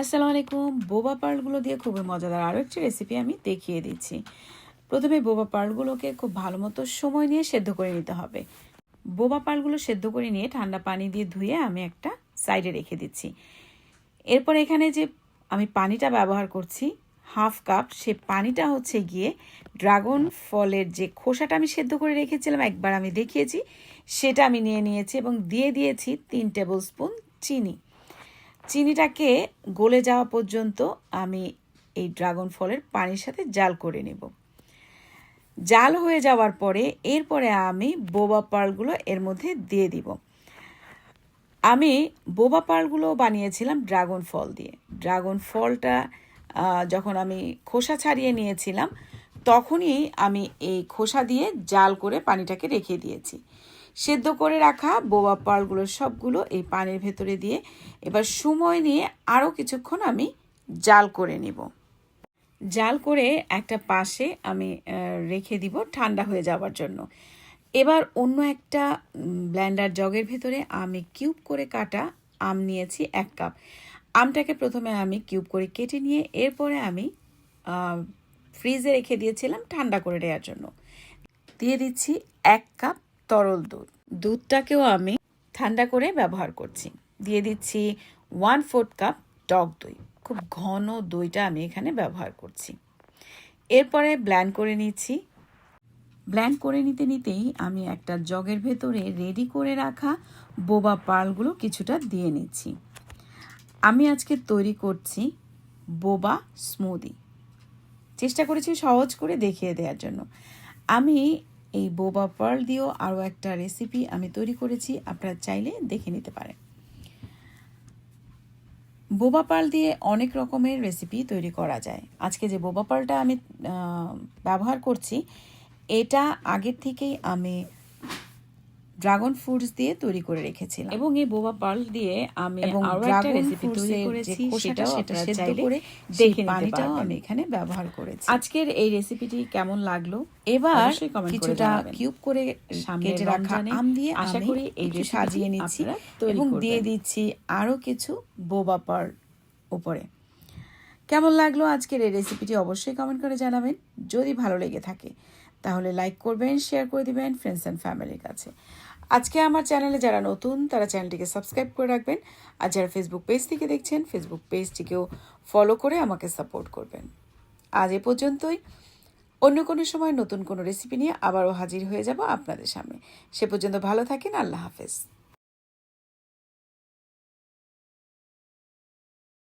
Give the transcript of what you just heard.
আসসালামু আলাইকুম। বোবা পার্লগুলো দিয়ে খুবই মজাদার আরও একটি রেসিপি আমি দেখিয়ে দিচ্ছি। প্রথমে বোবা পার্লগুলোকে খুব ভালো মতো সময় নিয়ে সেদ্ধ করে নিতে হবে। বোবা পার্লগুলো সেদ্ধ করে নিয়ে ঠান্ডা পানি দিয়ে ধুয়ে আমি একটা সাইডে রেখে দিচ্ছি। এরপর এখানে যে আমি পানিটা ব্যবহার করছি, হাফ কাপ, সে পানিটা হচ্ছে গিয়ে ড্রাগন ফলের যে খোসাটা আমি সেদ্ধ করে রেখেছিলাম, একবার আমি দেখিয়েছি, সেটা আমি নিয়ে নিয়েছি এবং দিয়ে দিয়েছি তিন টেবিল স্পুন চিনি। চিনিটাকে গলে যাওয়া পর্যন্ত আমি এই ড্রাগন ফলের পানির সাথে জাল করে নেব। জাল হয়ে যাওয়ার পরে এরপরে আমি বোবা পার্লগুলো এর মধ্যে দিয়ে দিব। আমি বোবা পার্লগুলো বানিয়েছিলাম ড্রাগন ফল দিয়ে। ড্রাগন ফলটা যখন আমি খোসা ছাড়িয়ে নিয়েছিলাম, তখনই আমি এই খোসা দিয়ে জাল করে পানিটাকে রেখে দিয়েছি। সেদ্ধ করে রাখা বোবা পালগুলো সবগুলো এই পানির ভেতরে দিয়ে এবার সময় নিয়ে আরও কিছুক্ষণ আমি জাল করে নিব। জাল করে একটা পাশে আমি রেখে দিব ঠান্ডা হয়ে যাওয়ার জন্য। এবার অন্য একটা ব্ল্যান্ডার জগের ভেতরে আমি কিউব করে কাটা আম নিয়েছি এক কাপ। আমটাকে প্রথমে আমি কিউব করে কেটে নিয়ে এরপরে আমি ফ্রিজে রেখে দিয়েছিলাম ঠান্ডা করে দেওয়ার জন্য। দিয়ে দিচ্ছি এক কাপ তরল দুধ। দুধটাকেও আমি ঠান্ডা করে ব্যবহার করছি। দিয়ে দিচ্ছি ওয়ান ফোর্থ কাপ টক দই। খুব ঘন দইটা আমি এখানে ব্যবহার করছি। এরপরে ব্ল্যান্ড করে নিচ্ছি। ব্ল্যান্ড করে নিতে নিতেই আমি একটা জগের ভেতরে রেডি করে রাখা বোবা পার্লগুলো কিছুটা দিয়ে নিচ্ছি। আমি আজকে তৈরি করছি বোবা স্মুদি চেষ্টা করেছি সহজ করে দেখিয়ে দেওয়ার জন্য। আমি এই বোবা পার্ল দিয়েও আরও একটা রেসিপি আমি তৈরি করেছি, আপনারা চাইলে দেখে নিতে পারেন। বোবা পাল দিয়ে অনেক রকমের রেসিপি তৈরি করা যায়। আজকে যে বোবা পালটা আমি ব্যবহার করছি, এটা আগের থেকেই আমি ড্রাগন ফ্রুটস দিয়ে তৈরি করে রেখেছিলাম। এবং এই বোবা পার্ল দিয়ে আমি আরও একটা রেসিপি তৈরি করেছি যে সেটাও সেটা সেদ্ধ করে দেখে পানিটাও। আমি এখানে ব্যবহার করেছি। আজকের এই রেসিপিটি কেমন লাগল? এবার কিছুটা কিউব করে কেটে রাখা আম দিয়ে আশা করি এই রেসিপিটি সাজিয়ে নিচ্ছি এবং দিয়ে দিচ্ছি আরও কিছু বোবা পার উপরে। কেমন লাগল আজকের এই রেসিপিটি অবশ্যই কমেন্ট করে জানাবেন। যদি ভালো লেগে থাকে তাহলে লাইক করবেন শেয়ার করে দিবেন ফ্রেন্ডস অ্যান্ড ফ্যামিলির কাছে। আজকে আমার চ্যানেলে যারা নতুন, তারা চ্যানেলটিকে সাবস্ক্রাইব করে রাখবেন। আর যারা ফেসবুক পেজ থেকে দেখছেন ফেসবুক পেজটিকেও ফলো করে আমাকে সাপোর্ট করবেন। আজ এ পর্যন্তই। অন্য কোনো সময় নতুন কোনো রেসিপি নিয়ে আবারও হাজির হয়ে যাব আপনাদের সামনে। সে পর্যন্ত ভালো থাকেন, আল্লাহ হাফেজ।